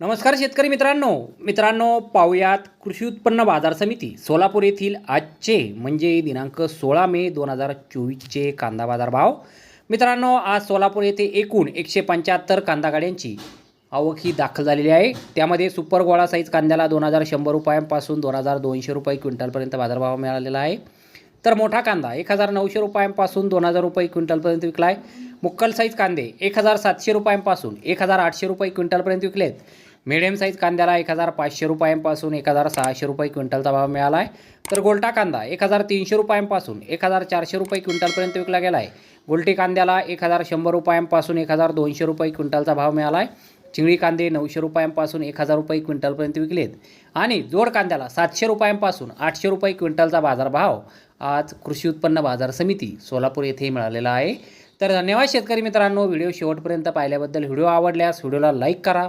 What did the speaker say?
नमस्कार शेतकरी मित्रांनो. मित्रांनो पाहुयात कृषी उत्पन्न बाजार समिती सोलापूर येथील आजचे म्हणजे दिनांक सोळा मे दोन हजार चोवीसचे कांदा बाजार भाव. मित्रांनो आज सोलापूर येथे एकूण एकशे पंच्याहत्तर कांदा गाड्यांची आवक ही दाखल झालेली आहे. त्यामध्ये सुपर गोळा साईज कांद्याला दोन हजार शंभर रुपयांपासून दोन हजार दोनशे रुपये क्विंटलपर्यंत बाजारभाव मिळालेला आहे. तर मोठा कांदा एक हजार नऊशे रुपयांपासून दोन हजार रुपये क्विंटलपर्यंत विकला आहे. मुक्कल साईज कांदे एक हजार सातशे रुपयांपासून एक हजार आठशे रुपये क्विंटलपर्यंत विकलेत. मिडियम साईज कांद्याला एक हजार पाचशे रुपयांपासून एक हजार सहाशे रुपये क्विंटलचा भाव मिळाला आहे तर गोल्टा कांदा एक हजार तीनशे रुपयांपासून एक हजार चारशे रुपये क्विंटलपर्यंत विकला गेला आहे गोल्टी कांद्याला एक हजार शंभर रुपयांपासून एक हजार दोनशे रुपये क्विंटलचा भाव मिळाला आहे चिंगळी कांदे नऊशे रुपयांपासून एक हजार रुपये क्विंटलपर्यंत विकलेत. आणि जोड कांद्याला सातशे रुपयांपासून आठशे रुपये क्विंटलचा बाजारभाव आज कृषी उत्पन्न बाजार समिती सोलापूर येथे मिळालेला आहे. तर धन्यवाद शेतकरी मित्रांनो व्हिडिओ शेवटपर्यंत पाहिल्याबद्दल व्हिडिओ आवडल्यास व्हिडिओला लाईक करा.